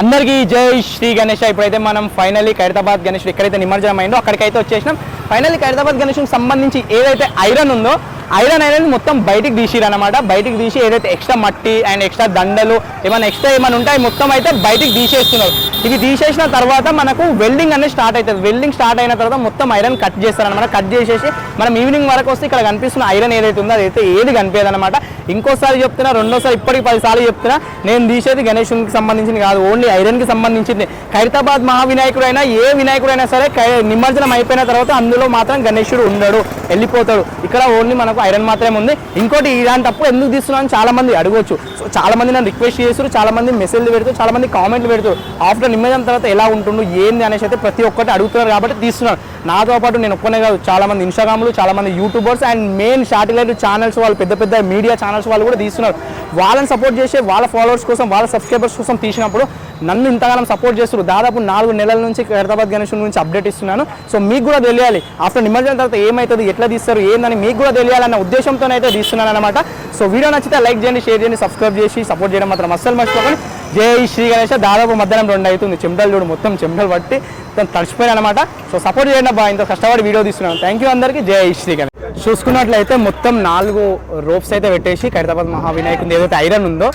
అందరికీ జై శ్రీ గణేష్. ఇప్పుడైతే మనం ఫైనల్లీ ఖైరతాబాద్ గణేష్ ఎక్కడైతే నిమజ్జనం అయిందో అక్కడికైతే వచ్చేసినాం. ఫైనల్లీ ఖైరతాబాద్ గణేష్కి సంబంధించి ఏదైతే ఐరన్ ఉందో ఐరన్ అనేది మొత్తం బయటికి తీసిరు అనమాట బయటికి తీసి ఏదైతే ఎక్స్ట్రా మట్టి అండ్ ఎక్స్ట్రా దండలు ఏమైనా ఎక్స్ట్రా ఏమైనా ఉంటాయి మొత్తం అయితే బయటికి తీసేస్తున్నారు. ఇవి తీసేసిన తర్వాత మనకు వెల్డింగ్ అనేది స్టార్ట్ అవుతుంది వెల్డింగ్ స్టార్ట్ అయిన తర్వాత మొత్తం ఐరన్ కట్ చేస్తారు అనమాట కట్ చేసేసి మనం ఈవినింగ్ వరకు వస్తే ఇక్కడ కనిపిస్తున్న ఐరన్ ఏదైతే ఉందో అదైతే ఏది కనిపించదు అనమాట ఇంకోసారి చెప్తున్నా రెండోసారి ఇప్పటికి పదిసార్లు చెప్తున్నా నేను తీసేది గణేశునికి సంబంధించింది కాదు ఓన్లీ ఐరన్కి సంబంధించింది. ఖైరతాబాద్ మహావినాయకుడైనా ఏ వినాయకుడైనా సరే నిమజ్జనం అయిపోయిన తర్వాత అందులో మాత్రం గణేశుడు ఉండడు. వెళ్ళిపోతాడు. ఇక్కడ ఓన్లీ మనకు ఐరన్ మాత్రమే ఉంది. ఇంకోటి ఇలాంటప్పుడు ఎందుకు తీస్తున్నాను చాలా మంది అడగవచ్చు సో చాలా మంది నన్ను రిక్వెస్ట్ చేస్తారు చాలా మంది మెసేజ్లు పెడుతూ చాలా మంది కామెంట్లు పెడుతారు ఆఫ్టర్ నిమజ్జనం తర్వాత ఎలా ఉంటుండు ఏంది అనేసి అయితే ప్రతి ఒక్కటి అడుగుతున్నారు కాబట్టి తీస్తున్నాను. నాతో పాటు నేను ఒక్కనే కాదు చాలా మంది ఇన్స్టాగ్రామ్లు చాలా మంది YouTubers and main satellite channels వాళ్ళు పెద్ద పెద్ద మీడియా ఛానల్స్ వాళ్ళు కూడా తీస్తున్నారు. వాళ్ళని సపోర్ట్ చేసే వాళ్ళ ఫాలోవర్స్ కోసం వాళ్ళ సబ్స్క్రైబర్స్ కోసం తీసినప్పుడు నన్ను ఇంతకాలం సపోర్ట్ చేస్తారు దాదాపు నాలుగు నెలల నుంచి హైదరాబాద్ గణేష్ గురించి అప్డేట్ ఇస్తున్నాను. సో మీకు కూడా తెలియాలి ఆఫ్టర్ నిమజ్జనం తర్వాత ఏమవుతుంది ఎట్లా తీస్తారు ఏందని మీకు కూడా తెలియాలన్న ఉద్దేశంతోనైతే తీస్తున్నాను అనమాట సో వీడియో నచ్చితే లైక్ చేయండి షేర్ చేయండి సబ్స్క్రైబ్ చేసి సపోర్ట్ చేయడం మాత్రం అస్సలు మర్చిపోకండి. జై శ్రీ గణేష్. దాదాపు మధ్యాహ్నం రెండు అవుతుంది. చెమటలు చూడు మొత్తం చెమటలు పట్టి తను తడిచిపోయాను అనమాట సో సపోర్ట్ చేయండి బా ఇంత కష్టపడి వీడియో తీస్తున్నాను. థ్యాంక్ యూ అందరికీ. జై శ్రీ గణేష్. చూసుకున్నట్లయితే మొత్తం నాలుగు రోప్స్ అయితే పెట్టేసి ఖైరతాబాద్ మహావినాయకుని ఏదైతే ఐరన్ ఉందో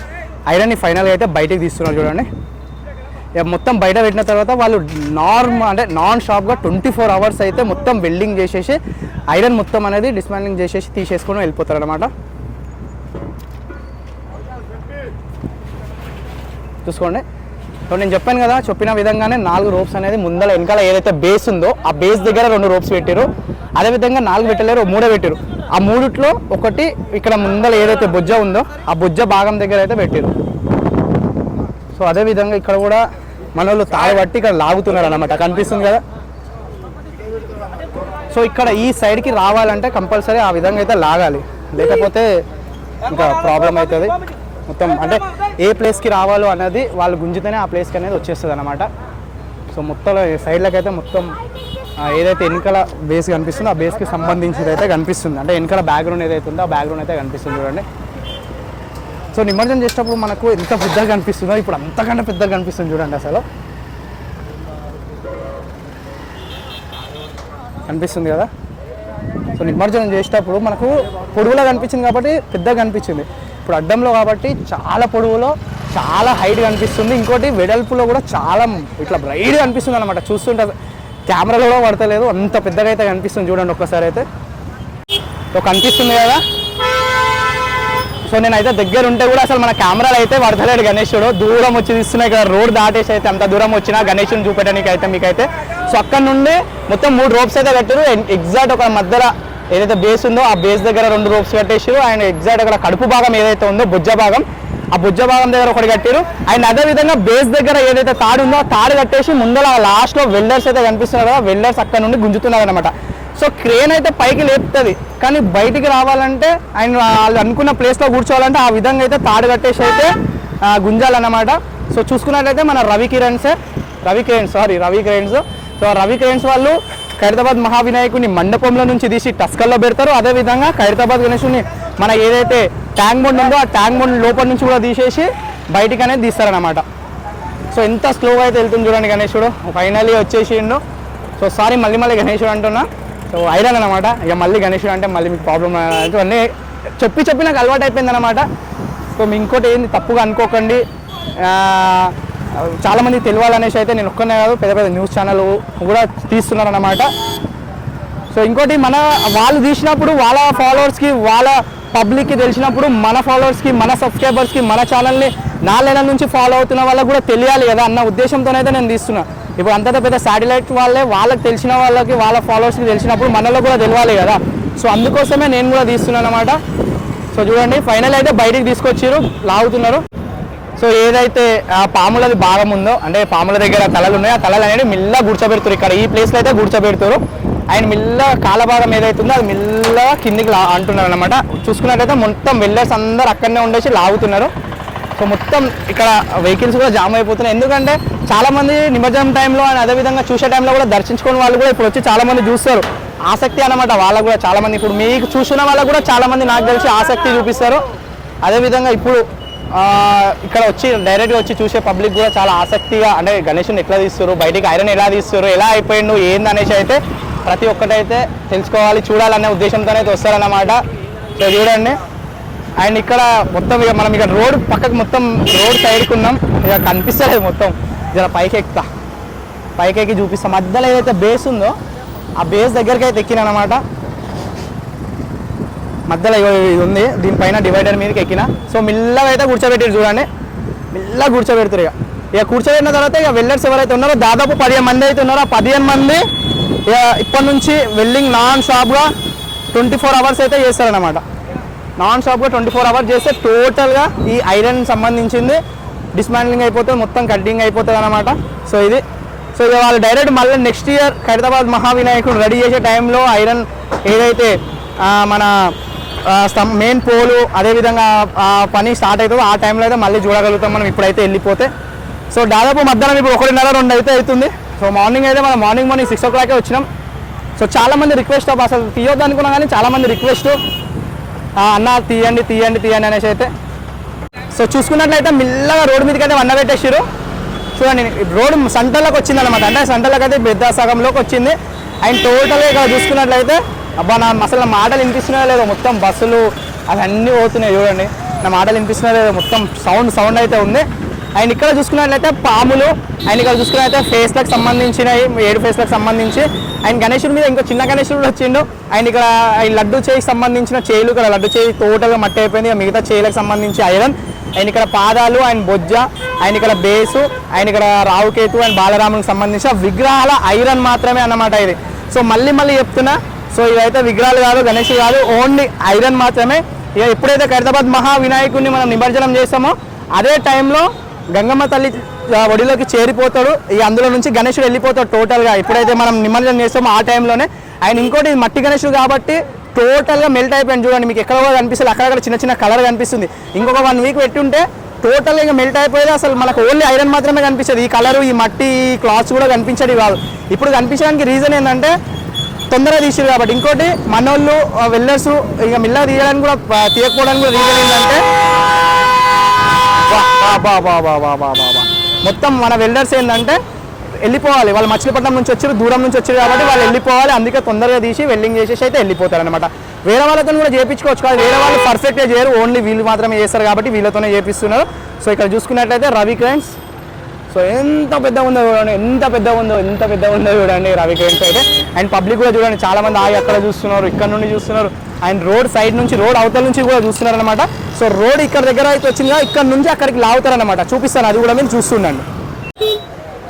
ఐరన్ని ఫైనల్గా అయితే బయటికి తీస్తున్నారు చూడండి. మొత్తం బయట పెట్టిన తర్వాత వాళ్ళు నార్మల్ అంటే నాన్ షాప్గా ట్వంటీ ఫోర్ అవర్స్ అయితే మొత్తం వెల్డింగ్ చేసేసి ఐరన్ మొత్తం అనేది డిస్మాండ్లింగ్ చేసేసి తీసేసుకొని వెళ్ళిపోతారు అనమాట చూసుకోండి. సో నేను చెప్పాను కదా చెప్పిన విధంగానే నాలుగు రోప్స్ అనేది ముందర వెనకాల ఏదైతే బేస్ ఉందో ఆ బేస్ దగ్గర రెండు రోప్స్ పెట్టారు అదేవిధంగా నాలుగు పెట్టలేరు మూడే పెట్టారు ఆ మూడిట్లో ఒకటి ఇక్కడ ముందర ఏదైతే బొజ్జ ఉందో ఆ బొజ్జ భాగం దగ్గర అయితే పెట్టారు సో అదే విధంగా ఇక్కడ కూడా మన వాళ్ళు తాగబట్టి ఇక్కడ లాగుతున్నారు అనమాట కనిపిస్తుంది కదా? సో ఇక్కడ ఈ సైడ్కి రావాలంటే కంపల్సరీ ఆ విధంగా అయితే లాగాలి. లేకపోతే ఇంకా ప్రాబ్లం అవుతుంది. మొత్తం అంటే ఏ ప్లేస్కి రావాలో అనేది వాళ్ళు గుంజితేనే ఆ ప్లేస్కి అనేది వచ్చేస్తుంది అనమాట సో మొత్తం సైడ్లకి అయితే మొత్తం ఏదైతే వెనకాల బేస్ కనిపిస్తుందో ఆ బేస్కి సంబంధించింది అయితే కనిపిస్తుంది. అంటే వెనకాల బ్యాక్గ్రౌండ్ ఏదైతే ఉందో ఆ బ్యాక్గ్రౌండ్ అయితే కనిపిస్తుంది చూడండి. సో నిమజ్జనం చేసేటప్పుడు మనకు ఎంత పెద్దగా కనిపిస్తుందో ఇప్పుడు అంతకంటే పెద్దగా కనిపిస్తుంది చూడండి అసలు. కనిపిస్తుంది కదా? సో నిమజ్జనం చేసేటప్పుడు మనకు పొడవులో కనిపించింది కాబట్టి పెద్దగా కనిపించింది. ఇప్పుడు అడ్డంలో కాబట్టి చాలా పొడవులో చాలా హైట్ కనిపిస్తుంది. ఇంకోటి వెడల్పులో కూడా చాలా ఇట్లా బ్రైడ్ కనిపిస్తుంది అనమాట చూస్తుంటే కెమెరాలో కూడా పడతలేదు. అంత పెద్దగా అయితే కనిపిస్తుంది చూడండి ఒక్కసారి అయితే. సో కనిపిస్తుంది కదా? సో నేనైతే దగ్గర ఉంటే కూడా అసలు మన కెమెరాలు అయితే పడతలేడు గణేశుడు దూరం వచ్చి తీస్తున్నాయి ఇక్కడ రోడ్ దాటేసి అయితే అంత దూరం వచ్చినా గణేశుని చూపెట్టడానికి అయితే మీకైతే. సో అక్కడ నుండి మొత్తం మూడు రోప్స్ అయితే కట్టారు ఎగ్జాక్ట్ ఒక మధ్యలో ఏదైతే బేస్ ఉందో ఆ బేస్ దగ్గర రెండు రోప్స్ కట్టేసారు అండ్ ఎగ్జాక్ట్ అక్కడ కడుపు భాగం ఏదైతే ఉందో బుజ్జ భాగం ఆ బుజ్జ భాగం దగ్గర ఒకటి కట్టారు అండ్ అదే విధంగా బేస్ దగ్గర ఏదైతే తాడు ఉందో ఆ తాడు కట్టేసి ముందర లాస్ట్లో వెల్డర్స్ అయితే కనిపిస్తున్నారు కదా వెల్డర్స్ అక్కడ నుండి గుంజుతున్నారు అనమాట సో క్రేన్ అయితే పైకి లేపుతుంది. కానీ బయటికి రావాలంటే ఆయన వాళ్ళు అనుకున్న ప్లేస్లో కూర్చోవాలంటే ఆ విధంగా అయితే తాడు కట్టేసి అయితే గుంజాలన్నమాట. సో చూసుకున్నట్లయితే మన రవి కిరణ్స్ రవి కిరణ్ సారీ రవి కిరణ్స్. సో రవి కిరణ్స్ వాళ్ళు ఖైరతాబాద్ మహావినాయకుని మండపంలో నుంచి తీసి టస్కల్లో పెడతారు. అదేవిధంగా ఖైరతాబాద్ గణేశుని మన ఏదైతే ట్యాంక్ బొండ్ ఉందో ఆ ట్యాంక్ బండ్ లోపల నుంచి కూడా తీసేసి బయటికి అనేది తీస్తారనమాట సో ఎంత స్లోగా అయితే వెళ్తుంది చూడండి గణేశుడు. ఫైనలీ వచ్చేసిండు. సో సారీ మళ్ళీ మళ్ళీ గణేశుడు అంటున్నా. సో ఐరన్ అనమాట ఇక మళ్ళీ గణేశుడు అంటే మళ్ళీ మీకు ప్రాబ్లం అన్నీ చెప్పి చెప్పి నాకు అలవాటు అయిపోయింది అనమాట సో మీ ఇంకోటి ఏంది? తప్పుగా అనుకోకండి. చాలామంది తెలియాలనేసి అయితే నేను ఒక్కనే కాదు పెద్ద పెద్ద న్యూస్ ఛానల్ కూడా తీస్తున్నారు అనమాట సో ఇంకోటి మన వాళ్ళు తీసినప్పుడు వాళ్ళ ఫాలోవర్స్కి వాళ్ళ పబ్లిక్కి తెలిసినప్పుడు మన ఫాలోవర్స్కి మన సబ్స్క్రైబర్స్కి మన ఛానల్ని నాలుగేళ్ళ నుంచి ఫాలో అవుతున్న వాళ్ళకి కూడా తెలియాలి కదా అన్న ఉద్దేశంతోనైతే నేను తీస్తున్నాను ఇప్పుడు అంతటా పెద్ద శాటిలైట్ వాళ్ళే వాళ్ళకి తెలిసిన వాళ్ళకి వాళ్ళ ఫాలోవర్స్కి తెలిసినప్పుడు మనలో కూడా తెలియాలి కదా. సో అందుకోసమే నేను కూడా తీస్తున్నాను అనమాట సో చూడండి ఫైనల్ అయితే బయటికి తీసుకొచ్చారు లాగుతున్నారు. సో ఏదైతే ఆ పాములది భాగం ఉందో అంటే పాముల దగ్గర తలలు ఉన్నాయో ఆ తలలు అనేది మిల్ల కూర్చోబెడతారు ఇక్కడ ఈ ప్లేస్లో అయితే కూర్చోబెడతారు ఆయన మిల్ల కాలభాగం ఏదైతే ఉందో అది మిల్ల కిందికి లా అంటున్నారు అనమాట చూసుకున్నట్టయితే మొత్తం వెల్లర్స్ అందరు అక్కడనే ఉండేసి లాగుతున్నారు. సో మొత్తం ఇక్కడ వెహికల్స్ కూడా జామ్ అయిపోతున్నాయి. ఎందుకంటే చాలామంది నిమజ్జనం టైంలో అండ్ అదేవిధంగా చూసే టైంలో కూడా దర్శించుకుని వాళ్ళు కూడా ఇప్పుడు వచ్చి చాలామంది చూస్తారు. ఆసక్తి అనమాట వాళ్ళకు కూడా చాలామంది ఇప్పుడు మీకు చూసిన వాళ్ళకు కూడా చాలామంది నాకు తెలిసి ఆసక్తి చూపిస్తారు. అదేవిధంగా ఇప్పుడు ఇక్కడ వచ్చి డైరెక్ట్గా వచ్చి చూసే పబ్లిక్ కూడా చాలా ఆసక్తిగా అంటే గణేషుని ఎట్లా తీస్తారు బయటికి ఐరన్ ఎలా తీస్తారు ఎలా అయిపోయిండు ఏంది అనేసి అయితే ప్రతి ఒక్కటైతే తెలుసుకోవాలి చూడాలనే ఉద్దేశంతో అయితే వస్తారన్నమాట. సో చూడండి. అండ్ ఇక్కడ మొత్తం ఇక మనం ఇక్కడ రోడ్ పక్కకు మొత్తం రోడ్ సైడ్కి ఉన్నాం. ఇక కనిపిస్తలేదు మొత్తం. జర పైకి ఎక్కుతా. పైకి ఎక్కి చూపిస్తాం. మధ్యలో ఏదైతే బేస్ ఉందో ఆ బేస్ దగ్గరికి అయితే ఎక్కిన అనమాట మధ్యలో ఇది ఉంది. దీనిపైన డివైడర్ మీదకి ఎక్కిన. సో మిల్లగా అయితే కూర్చోబెట్టారు చూడండి. మెల్లగా కూర్చోబెడతారు ఇక. ఇక కూర్చోబెట్టిన తర్వాత ఇక వెల్లర్స్ ఎవరైతే ఉన్నారో దాదాపు పదిహేను మంది అయితే ఉన్నారో ఆ పదిహేను మంది ఇక ఇప్పటి నుంచి వెల్డింగ్ నాన్ స్టాప్గా ట్వంటీ ఫోర్ అవర్స్ అయితే చేస్తారనమాట నాన్ స్టాప్గా ట్వంటీ ఫోర్ అవర్స్ చేస్తే టోటల్గా ఈ ఐరన్ సంబంధించింది డిస్మాండ్లింగ్ అయిపోతుంది మొత్తం కటింగ్ అయిపోతుంది అనమాట సో ఇది. సో ఇక వాళ్ళు డైరెక్ట్ మళ్ళీ నెక్స్ట్ ఇయర్ ఖైరతాబాద్ మహావినాయకుడు రెడీ చేసే టైంలో ఐరన్ ఏదైతే మన మెయిన్ పోలు అదేవిధంగా పని స్టార్ట్ అవుతుందో ఆ టైంలో అయితే మళ్ళీ చూడగలుగుతాం మనం ఇప్పుడైతే వెళ్ళిపోతే. సో దాదాపు మధ్యాహ్నం ఇప్పుడు ఒకటిన్నర రెండు అయితే అవుతుంది. సో మార్నింగ్ అయితే మనం మార్నింగ్ మార్నింగ్ సిక్స్ ఓ క్లాకే వచ్చినాం. సో చాలామంది రిక్వెస్ట్ అసలు తీయొద్దు అనుకున్నా కానీ చాలామంది రిక్వెస్ట్ అన్న తీయండి తీయండి తీయండి అనేసి అయితే. సో చూసుకున్నట్లయితే మెల్లగా రోడ్డు మీదకి అయితే వన్న పెట్టేసారు చూడండి రోడ్డు సెంటర్లోకి వచ్చింది అనమాట అంటే సెంటర్లోకి అయితే పెద్ద సగంలోకి వచ్చింది. అండ్ టోటల్గా ఇక్కడ చూసుకున్నట్లయితే అబ్బా నా అసలు మాటలు వినిపిస్తున్నాయో లేదో మొత్తం బస్సులు అవన్నీ పోతున్నాయి చూడండి. నా మాటలు వినిపిస్తున్నాయో లేదో మొత్తం సౌండ్ సౌండ్ అయితే ఉంది. అండ్ ఇక్కడ చూసుకున్నట్లయితే పాములు అండ్ ఇక్కడ చూసుకున్నట్లయితే ఫేస్లకు సంబంధించినవి ఏడు ఫేస్లకు సంబంధించి. అండ్ గణేశుడి మీద ఇంకో చిన్న గణేశుడు వచ్చిండు. అండ్ ఇక్కడ ఈ లడ్డు చేయికి సంబంధించిన చేలు ఇక్కడ లడ్డు చేయి టోటల్గా మట్టి అయిపోయింది. మిగతా చేయిలకు సంబంధించి ఐరన్ అండ్ ఇక్కడ పాదాలు అండ్ బొజ్జ అండ్ ఇక్కడ బేసు అండ్ ఇక్కడ రావుకేతు అండ్ బాలరామునికి సంబంధించిన విగ్రహాల ఐరన్ మాత్రమే అన్నమాట ఇది. సో మళ్ళీ మళ్ళీ చెప్తున్నా సో ఇవైతే విగ్రహాలు కాదు గణేష్ కాదు ఓన్లీ ఐరన్ మాత్రమే. ఇక ఎప్పుడైతే ఖైరతాబాద్ మహా వినాయకుడిని మనం నిమజ్జనం చేస్తామో అదే టైంలో గంగమ్మ తల్లి ఒడిలోకి చేరిపోతాడు. ఇక అందులో నుంచి గణేశుడు వెళ్ళిపోతాడు టోటల్గా. ఎప్పుడైతే మనం నిమజ్జనం చేస్తామో ఆ టైంలోనే. ఆయన ఇంకోటి మట్టి గణేశుడు కాబట్టి టోటల్గా మెల్ట్ అయిపోయింది. చూడండి మీకు ఎక్కడ కూడా కనిపిస్తుంది అక్కడక్కడ చిన్న చిన్న కలర్ కనిపిస్తుంది. ఇంకొక వన్ వీక్ పెట్టుంటే టోటల్గా ఇంకా మెల్ట్ అయిపోయేది అసలు మనకు ఓన్లీ ఐరన్ మాత్రమే కనిపించేది ఈ కలర్ ఈ మట్టి ఈ క్లాత్స్ కూడా కనిపించేది కాదు. ఇప్పుడు కనిపించడానికి రీజన్ ఏంటంటే తొందరగా తీసారు కాబట్టి. ఇంకోటి మనోళ్ళు వెళ్ళర్స్ ఇక మిల్ల తీయడానికి కూడా తీయకపోవడానికి కూడా రీజన్ ఏంటంటే బా బా బా బా బా బా మొత్తం మన వెల్డర్స్ ఏంటంటే వెళ్ళిపోవాలి. వాళ్ళు మచిలీపట్నం నుంచి వచ్చారు దూరం నుంచి వచ్చారు కాబట్టి వాళ్ళు వెళ్ళిపోవాలి. అందుకే తొందరగా తీసి వెల్డింగ్ చేసేసి అయితే వెళ్ళిపోతారు అనమాట వేరే వాళ్ళతో కూడా చేయించుకోవచ్చు కాదు. వేరే వాళ్ళు పర్ఫెక్ట్గా చేయరు. ఓన్లీ వీళ్ళు మాత్రమే చేస్తారు కాబట్టి వీళ్ళతోనే చేపిస్తున్నారు. సో ఇక్కడ చూసుకున్నట్లయితే రవి క్రైన్స్ సో ఎంత పెద్ద ఉందో చూడండి. ఎంత పెద్ద ఉందో ఎంత పెద్ద ఉందో చూడండి రవి క్రేన్స్ అయితే. అండ్ పబ్లిక్ కూడా చూడండి. చాలామంది ఆగి అక్కడ చూస్తున్నారు ఇక్కడ నుండి చూస్తున్నారు. అండ్ రోడ్ సైడ్ నుంచి రోడ్ అవతల నుంచి కూడా చూస్తున్నారు అనమాట సో రోడ్ ఇక్కడ దగ్గర అయితే వచ్చిందిగా ఇక్కడ నుంచి అక్కడికి లాగుతారనమాట చూపిస్తాను అది కూడా మీరు చూస్తుండండి.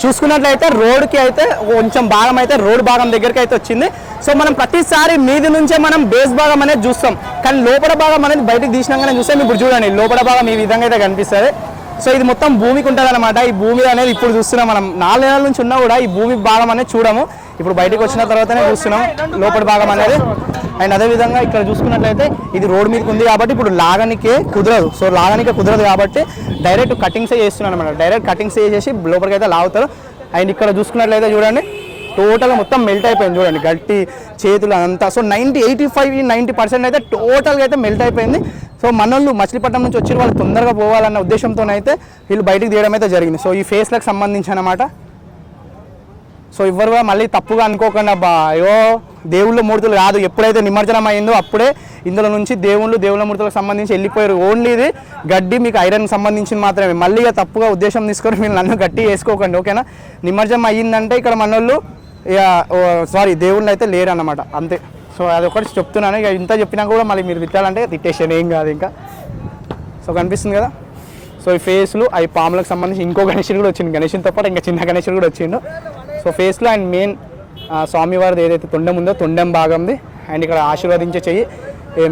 చూసుకున్నట్లయితే రోడ్కి అయితే కొంచెం భాగం అయితే రోడ్ భాగం దగ్గరికి అయితే వచ్చింది. సో మనం ప్రతిసారి మీది నుంచే మనం బేస్ భాగం అనేది చూస్తాం. కానీ లోపల భాగం అనేది బయటకు తీసినాకనే చూస్తే ఇప్పుడు చూడండి లోపల భాగం ఈ విధంగా అయితే కనిపిస్తుంది. సో ఇది మొత్తం భూమికి ఉంటుంది ఈ భూమి అనేది ఇప్పుడు చూస్తున్నాం మనం. నాలుగు నెలల నుంచి ఉన్నా కూడా ఈ భూమి భాగం అనేది చూడము. ఇప్పుడు బయటకు వచ్చిన తర్వాతనే చూస్తున్నాం. లోపల భాగం అనేది. అండ్ అదే విధంగా ఇక్కడ చూసుకున్నట్లయితే ఇది రోడ్ మీదకి ఉంది కాబట్టి ఇప్పుడు లాగనికే కుదరదు. సో లాగనికే కుదరదు కాబట్టి డైరెక్ట్ కటింగ్సే చేస్తున్నాను అనమాట డైరెక్ట్ కటింగ్స్ చేసేసి లోపలికి అయితే లాగుతారు. అండ్ ఇక్కడ చూసుకున్నట్లయితే చూడండి టోటల్గా మొత్తం మెల్ట్ అయిపోయింది చూడండి. గట్టి చేతులు అంతా. So ninety eighty five ninety percent అయితే టోటల్గా అయితే మెల్ట్ అయిపోయింది. సో మనోళ్ళు మచిలీపట్నం నుంచి వచ్చిన వాళ్ళు తొందరగా పోవాలన్న ఉద్దేశంతో అయితే వీళ్ళు బయటికి తీయడం అయితే జరిగింది. సో ఈ ఫేస్లకు సంబంధించి అనమాట సో ఎవరు కూడా మళ్ళీ తప్పుగా అనుకోకండి అబ్బా అయ్యో దేవుళ్ళ మూర్తులు కాదు. ఎప్పుడైతే నిమజ్జనం అయిందో అప్పుడే ఇందులో నుంచి దేవుళ్ళు దేవుళ్ళ మూర్తులకు సంబంధించి వెళ్ళిపోయారు. ఓన్లీ ఇది గడ్డి మీకు ఐరన్ సంబంధించింది మాత్రమే. మళ్ళీ ఇక తప్పుగా ఉద్దేశం తీసుకొని మీరు నన్ను గట్టి వేసుకోకండి ఓకేనా? నిమజ్జనం అయ్యిందంటే ఇక్కడ మనోళ్ళు ఇక సారీ దేవుళ్ళు అయితే లేరు అన్నమాట అంతే. సో అది ఒకటి చెప్తున్నాను. ఇక ఇంత చెప్పినా కూడా మళ్ళీ మీరు తిట్టాలంటే తిట్టేసాను ఏం కాదు ఇంకా. సో కనిపిస్తుంది కదా? సో ఈ ఫేస్లు అవి పాములకు సంబంధించి ఇంకో గణేషుడు కూడా వచ్చింది గణేషునితో పాటు ఇంకా చిన్న గణేషుడు కూడా వచ్చిండు. సో ఫేస్లో అండ్ మెయిన్ స్వామివారిది ఏదైతే తొండం ఉందో తొండం భాగంది. అండ్ ఇక్కడ ఆశీర్వదించే చెయ్యి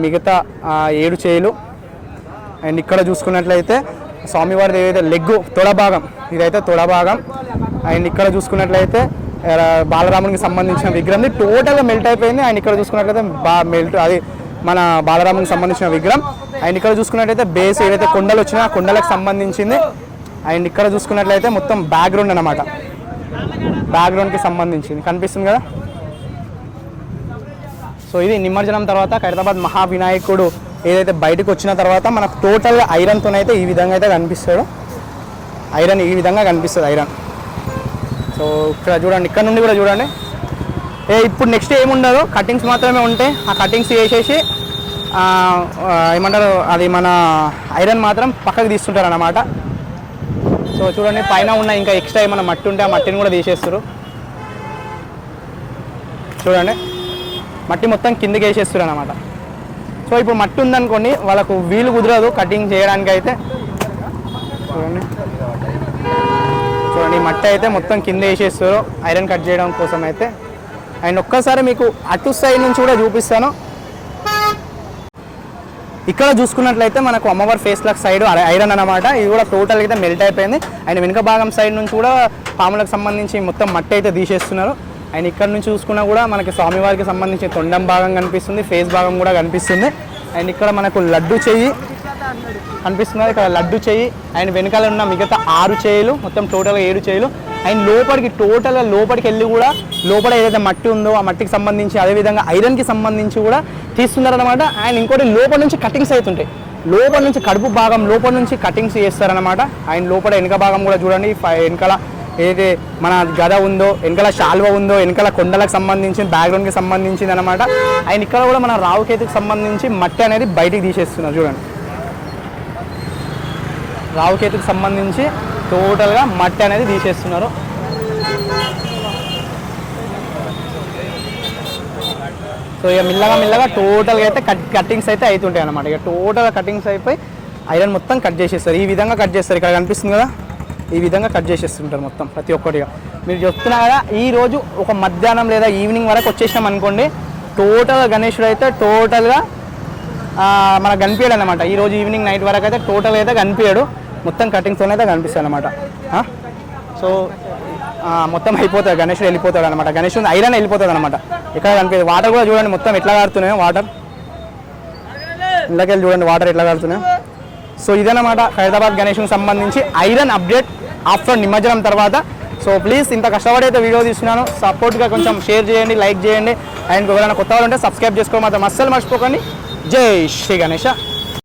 మిగతా ఏడు చేయిలు అండ్ ఇక్కడ చూసుకున్నట్లయితే స్వామివారిది ఏదైతే లెగ్గు తొడ భాగం ఇదైతే తొడ భాగం అండ్ ఇక్కడ చూసుకున్నట్లయితే బాలరామునికి సంబంధించిన విగ్రహం టోటల్గా మెల్ట్ అయిపోయింది. అండ్ ఇక్కడ చూసుకున్నట్లయితే బా మెల్ట్ అది మన బాలరామునికి సంబంధించిన విగ్రహం. అండ్ ఇక్కడ చూసుకున్నట్లయితే బేస్ ఏదైతే కొండలు వచ్చినా ఆ కొండలకు సంబంధించింది. అండ్ ఇక్కడ చూసుకున్నట్లయితే మొత్తం బ్యాక్గ్రౌండ్ అన్నమాట. బ్యాక్గ్రౌండ్కి సంబంధించింది. కనిపిస్తుంది కదా? సో ఇది నిమజ్జనం తర్వాత ఖైరతాబాద్ మహావినాయకుడు ఏదైతే బయటకు వచ్చిన తర్వాత మనకు టోటల్ ఐరన్తోనైతే ఈ విధంగా అయితే కనిపిస్తాడు. ఐరన్ ఈ విధంగా కనిపిస్తుంది ఐరన్ సో ఇక్కడ చూడండి ఇక్కడ నుండి కూడా చూడండి. ఏ ఇప్పుడు నెక్స్ట్ ఏముండదు? కటింగ్స్ మాత్రమే ఉంటాయి. ఆ కటింగ్స్ వేసేసి ఏమంటారు అది మన ఐరన్ మాత్రం పక్కకు తీస్తుంటారు అన్నమాట సో చూడండి పైన ఉన్న ఇంకా ఎక్స్ట్రా ఏమైనా మట్టి ఉంటే ఆ మట్టిని కూడా తీసేస్తారు చూడండి మట్టి మొత్తం కిందకి వేసేస్తారు అనమాట సో ఇప్పుడు మట్టి ఉందనుకోండి వాళ్ళకు వీలు కుదరదు కటింగ్ చేయడానికి అయితే చూడండి. చూడండి ఈ మట్టి అయితే మొత్తం కింద వేసేస్తారు. ఐరన్ కట్ చేయడం కోసం అయితే. అండ్ ఒక్కసారి మీకు అటు సైడ్ నుంచి కూడా చూపిస్తాను. ఇక్కడ చూసుకున్నట్లయితే మనకు అమ్మవారి ఫేస్ లాక్ సైడ్ ఐరన్ అనమాట ఇది కూడా టోటల్ అయితే మెల్ట్ అయిపోయింది. అండ్ వెనుక భాగం సైడ్ నుంచి కూడా పాములకు సంబంధించి మొత్తం మట్టి అయితే తీసేస్తున్నారు. అండ్ ఇక్కడ నుంచి చూసుకున్నా కూడా మనకి స్వామివారికి సంబంధించి తొండం భాగం కనిపిస్తుంది. ఫేస్ భాగం కూడా కనిపిస్తుంది. అండ్ ఇక్కడ మనకు లడ్డు చెయ్యి. కనిపిస్తున్నది ఇక్కడ లడ్డు చేయి అండ్ వెనకాల ఉన్న మిగతా ఆరు చేయిలు మొత్తం టోటల్గా ఏడు చేయిలు. అండ్ లోపలికి టోటల్గా లోపలికి వెళ్ళి కూడా లోపల ఏదైతే మట్టి ఉందో ఆ మట్టికి సంబంధించి అదేవిధంగా ఐరన్కి సంబంధించి కూడా తీస్తున్నారనమాట అండ్ ఇంకోటి లోపల నుంచి కటింగ్స్ అవుతుంటాయి. లోపల నుంచి కడుపు భాగం లోపల నుంచి కటింగ్స్ చేస్తారనమాట అండ్ లోపల వెనక భాగం కూడా చూడండి. వెనకాల ఏదైతే మన గద ఉందో వెనకాల శాల్వ ఉందో వెనకాల కొండలకు సంబంధించిన బ్యాక్గ్రౌండ్కి సంబంధించింది అనమాట అండ్ ఇక్కడ కూడా మన రావుకేతుకి సంబంధించి మట్టి అనేది బయటికి తీసేస్తున్నారు. చూడండి. రావుకేతుకు సంబంధించి టోటల్గా మట్టి అనేది తీసేస్తున్నారు. సో ఇక మెల్లగా మిల్లగా టోటల్గా అయితే కట్ కట్టింగ్స్ అయితే అవుతుంటాయి అనమాట ఇక టోటల్గా కటింగ్స్ అయిపోయి ఐరన్ మొత్తం కట్ చేసేస్తారు. ఈ విధంగా కట్ చేస్తారు. ఇక్కడ కనిపిస్తుంది కదా? ఈ విధంగా కట్ చేసేస్తుంటారు మొత్తం ప్రతి ఒక్కటిగా మీరు చెప్తున్నా కదా ఈరోజు ఒక మధ్యాహ్నం లేదా ఈవినింగ్ వరకు వచ్చేసినాం అనుకోండి టోటల్గా గణేశుడు అయితే టోటల్గా మనకు కనిపించాడు అనమాట ఈ రోజు ఈవినింగ్ నైట్ వరకు అయితే టోటల్ అయితే కనిపించాడు. మొత్తం కటింగ్తోనే అయితే కనిపిస్తాయి అనమాట సో మొత్తం అయిపోతాడు గణేష్ వెళ్ళిపోతాడు అనమాట గణేష్ ఐరన్ వెళ్ళిపోతాడు అనమాట ఇక్కడ కనిపిస్తుంది వాటర్ కూడా చూడండి మొత్తం ఎట్లా కారుతున్నాయో వాటర్. ఇందులోకెళ్ళి చూడండి వాటర్ ఎట్లా కారుతున్నాయో. సో ఇదనమాట హైదరాబాద్ గణేష్కి సంబంధించి ఐరన్ అప్డేట్ ఆఫ్టర్ నిమజ్జనం తర్వాత. సో ప్లీజ్ ఇంత కష్టపడి అయితే వీడియో తీస్తున్నాను. సపోర్ట్గా కొంచెం షేర్ చేయండి లైక్ చేయండి. అండ్ ఎవరైనా కొత్త వాళ్ళు ఉంటే సబ్స్క్రైబ్ చేసుకోవడం మాత్రం అస్సలు మర్చిపోకండి. జై శ్రీ గణేష.